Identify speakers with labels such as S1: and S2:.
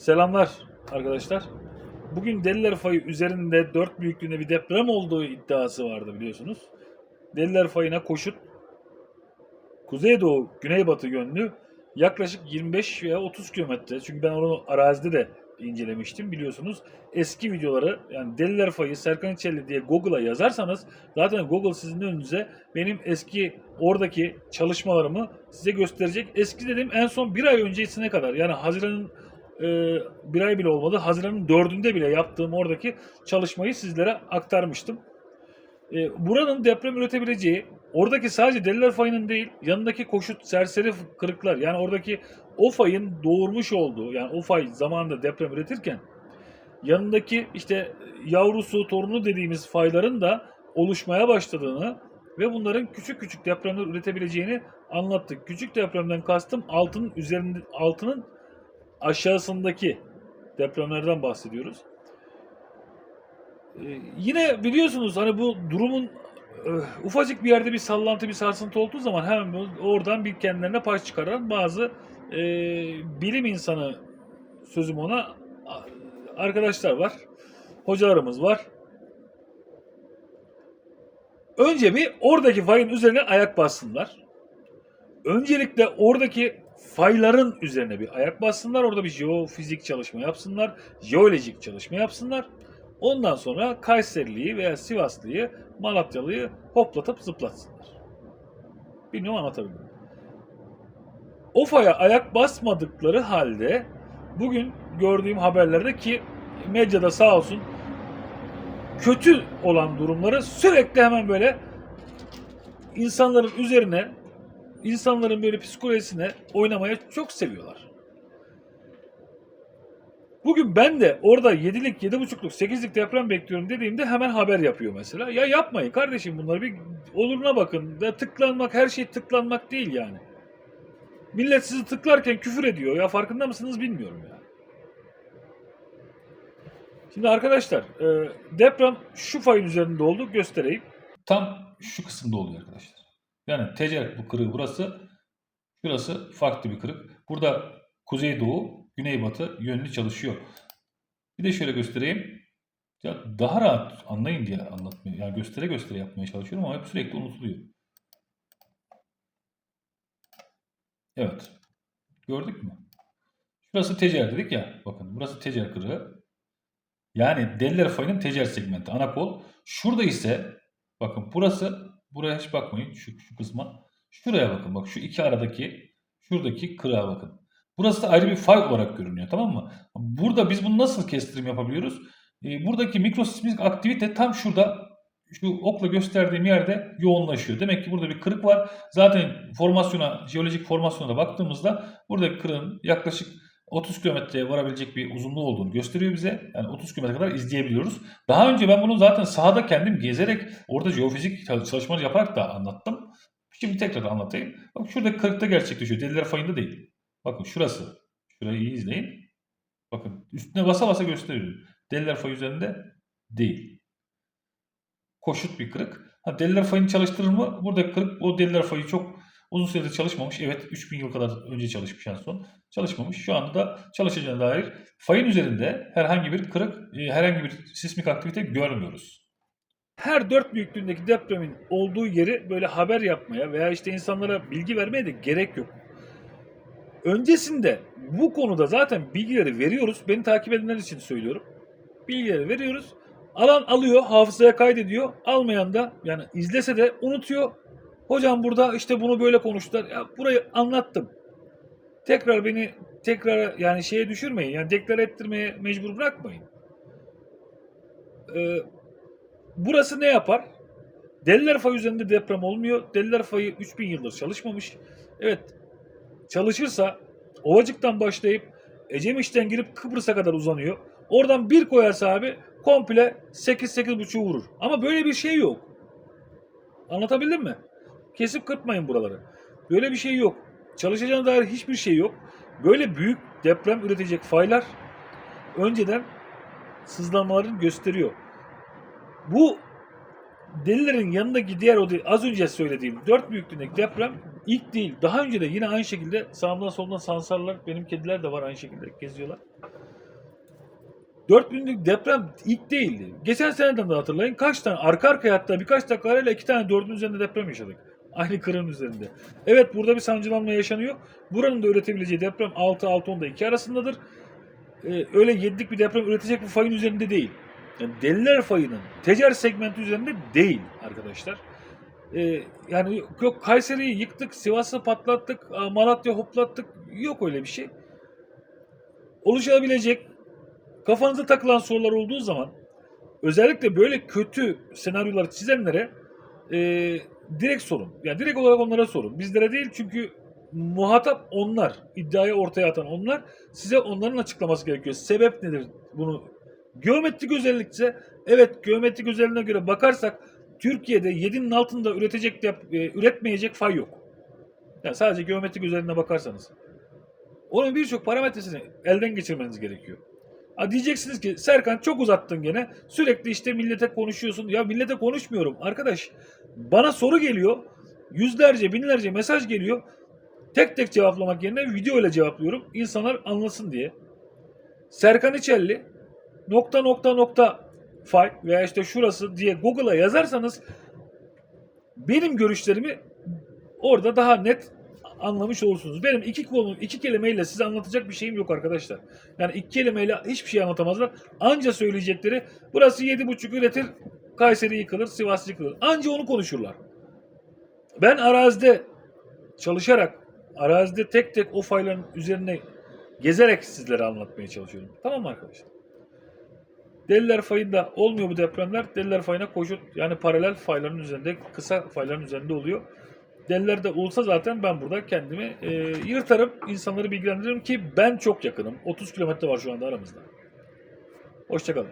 S1: Selamlar arkadaşlar. Bugün Deliler Fayı üzerinde 4 büyüklüğünde bir deprem olduğu iddiası vardı biliyorsunuz. Deliler Fayı'na koşut kuzeydoğu güneybatı yönlü yaklaşık 25 veya 30 kilometre. Çünkü ben onu arazide de incelemiştim biliyorsunuz. Eski videoları yani Deliler Fayı Serkan İçelli diye Google'a yazarsanız zaten Google sizin önünüze benim eski oradaki çalışmalarımı size gösterecek. Eski dediğim en son bir ay öncesine kadar yani Haziran'ın e, bir ay bile olmadı. Haziran'ın dördünde bile yaptığım oradaki çalışmayı sizlere aktarmıştım. E, buranın deprem üretebileceği, oradaki sadece Deliler Fayı'nın değil, yanındaki koşut serseri kırıklar, yani oradaki o fayın doğurmuş olduğu, yani o fay zamanında deprem üretirken, yanındaki işte yavrusu, torunu dediğimiz fayların da oluşmaya başladığını ve bunların küçük küçük depremler üretebileceğini anlattık. Küçük depremden kastım altının üzerinde, altının aşağısındaki depremlerden bahsediyoruz. Ee, yine biliyorsunuz hani bu durumun e, ufacık bir yerde bir sallantı, bir sarsıntı olduğu zaman hemen oradan bir kendilerine pay çıkaran bazı e, bilim insanı sözüm ona arkadaşlar var. Hocalarımız var. Önce bir oradaki fayın üzerine ayak bassınlar. Öncelikle oradaki fayların üzerine bir ayak bassınlar. Orada bir jeofizik çalışma yapsınlar. Jeolojik çalışma yapsınlar. Ondan sonra Kayserili'yi veya Sivaslı'yı, Malatyalı'yı hoplatıp zıplatsınlar. Bilmiyorum anlatabildim. O faya ayak basmadıkları halde bugün gördüğüm haberlerde ki medyada sağ olsun kötü olan durumları sürekli hemen böyle insanların üzerine insanların böyle psikolojisine oynamaya çok seviyorlar. Bugün ben de orada 7'lik, 7.5'luk, 8'lik deprem bekliyorum dediğimde hemen haber yapıyor mesela. Ya yapmayın kardeşim bunları bir oluruna bakın. Ya tıklanmak, her şey tıklanmak değil yani. Millet sizi tıklarken küfür ediyor. Ya farkında mısınız bilmiyorum ya. Şimdi arkadaşlar e, deprem şu fayın üzerinde oldu göstereyim. Tam şu kısımda oluyor arkadaşlar. Yani tecer bu kırığı burası. Şurası farklı bir kırık. Burada kuzeydoğu, güneybatı yönlü çalışıyor. Bir de şöyle göstereyim. Ya daha rahat anlayın diye anlatmaya, yani göstere göstere yapmaya çalışıyorum ama hep sürekli unutuluyor. Evet. Gördük mü? Şurası tecer dedik ya. Bakın burası tecer kırığı. Yani deliler fayının tecer segmenti. Ana kol. Şurada ise bakın burası buraya hiç bakmayın şu, şu kısma. Şuraya bakın bak şu iki aradaki şuradaki kırığa bakın. Burası da ayrı bir fay olarak görünüyor tamam mı? Burada biz bunu nasıl kestirim yapabiliyoruz? Ee, buradaki mikrosismik aktivite tam şurada şu okla gösterdiğim yerde yoğunlaşıyor. Demek ki burada bir kırık var. Zaten formasyona, jeolojik formasyona da baktığımızda buradaki kırığın yaklaşık 30 kilometreye varabilecek bir uzunluğu olduğunu gösteriyor bize. Yani 30 kilometre kadar izleyebiliyoruz. Daha önce ben bunu zaten sahada kendim gezerek orada jeofizik çalışmaları yaparak da anlattım. Şimdi tekrar anlatayım. Bak şurada kırıkta gerçekleşiyor. Deliler fayında değil. Bakın şurası. Şurayı iyi izleyin. Bakın üstüne basa basa gösteriyor. Deliler fayı üzerinde değil. Koşut bir kırık. Ha, deliler fayını çalıştırır mı? Burada kırık o deliler fayı çok uzun süredir çalışmamış. Evet 3000 yıl kadar önce çalışmış en son. Çalışmamış. Şu anda da çalışacağına dair fayın üzerinde herhangi bir kırık, e, herhangi bir sismik aktivite görmüyoruz. Her dört büyüklüğündeki depremin olduğu yeri böyle haber yapmaya veya işte insanlara bilgi vermeye de gerek yok. Öncesinde bu konuda zaten bilgileri veriyoruz. Beni takip edenler için söylüyorum. Bilgileri veriyoruz. Alan alıyor, hafızaya kaydediyor. Almayan da yani izlese de unutuyor. Hocam burada işte bunu böyle konuştular. Ya burayı anlattım. Tekrar beni tekrar yani şeye düşürmeyin. Yani deklar ettirmeye mecbur bırakmayın. Ee, burası ne yapar? Deliler fayı üzerinde deprem olmuyor. Deliler fayı 3000 yıldır çalışmamış. Evet çalışırsa Ovacık'tan başlayıp Ecemiş'ten girip Kıbrıs'a kadar uzanıyor. Oradan bir koyarsa abi komple 8-8.5'u vurur. Ama böyle bir şey yok. Anlatabildim mi? Kesip kırpmayın buraları. Böyle bir şey yok. Çalışacağına dair hiçbir şey yok. Böyle büyük deprem üretecek faylar önceden sızlanmalarını gösteriyor. Bu delilerin yanındaki diğer o az önce söylediğim dört büyüklüğündeki deprem ilk değil. Daha önce de yine aynı şekilde sağımdan solumdan sansarlar. Benim kediler de var aynı şekilde geziyorlar. 4000'lik deprem ilk değildi. Geçen seneden de hatırlayın kaç tane arka arkaya hatta birkaç dakika arayla iki tane dördün üzerinde deprem yaşadık. Aynı kırın üzerinde. Evet burada bir sancılanma yaşanıyor. Buranın da üretebileceği deprem 6-6-10'da 2 arasındadır. Ee, öyle 7'lik bir deprem üretecek bir fayın üzerinde değil. Yani deliler fayının tecer segmenti üzerinde değil arkadaşlar. Ee, yani yok Kayseri'yi yıktık, Sivas'ı patlattık, Malatya hoplattık. Yok öyle bir şey. Oluşabilecek kafanıza takılan sorular olduğu zaman özellikle böyle kötü senaryolar çizenlere e, direkt sorun. Yani direkt olarak onlara sorun. Bizlere değil çünkü muhatap onlar. iddiayı ortaya atan onlar. Size onların açıklaması gerekiyor. Sebep nedir bunu? Geometrik özellikse evet geometrik özelliğine göre bakarsak Türkiye'de 7'nin altında üretecek yap- e, üretmeyecek fay yok. Yani sadece geometrik özelliğine bakarsanız. Onun birçok parametresini elden geçirmeniz gerekiyor. Ha diyeceksiniz ki Serkan çok uzattın gene. Sürekli işte millete konuşuyorsun. Ya millete konuşmuyorum. Arkadaş bana soru geliyor. Yüzlerce, binlerce mesaj geliyor. Tek tek cevaplamak yerine video ile cevaplıyorum. İnsanlar anlasın diye. Serkan İçelli nokta nokta nokta fay veya işte şurası diye Google'a yazarsanız benim görüşlerimi orada daha net anlamış olursunuz. Benim iki konu, iki kelimeyle size anlatacak bir şeyim yok arkadaşlar. Yani iki kelimeyle hiçbir şey anlatamazlar. Anca söyleyecekleri burası yedi buçuk üretir, Kayseri yıkılır, Sivas yıkılır. Anca onu konuşurlar. Ben arazide çalışarak, arazide tek tek o fayların üzerine gezerek sizlere anlatmaya çalışıyorum. Tamam mı arkadaşlar? Deliler fayında olmuyor bu depremler. Deliler fayına koşut yani paralel fayların üzerinde, kısa fayların üzerinde oluyor. Deliler de olsa zaten ben burada kendimi e, yırtarım, insanları bilgilendiririm ki ben çok yakınım. 30 kilometre var şu anda aramızda. Hoşçakalın.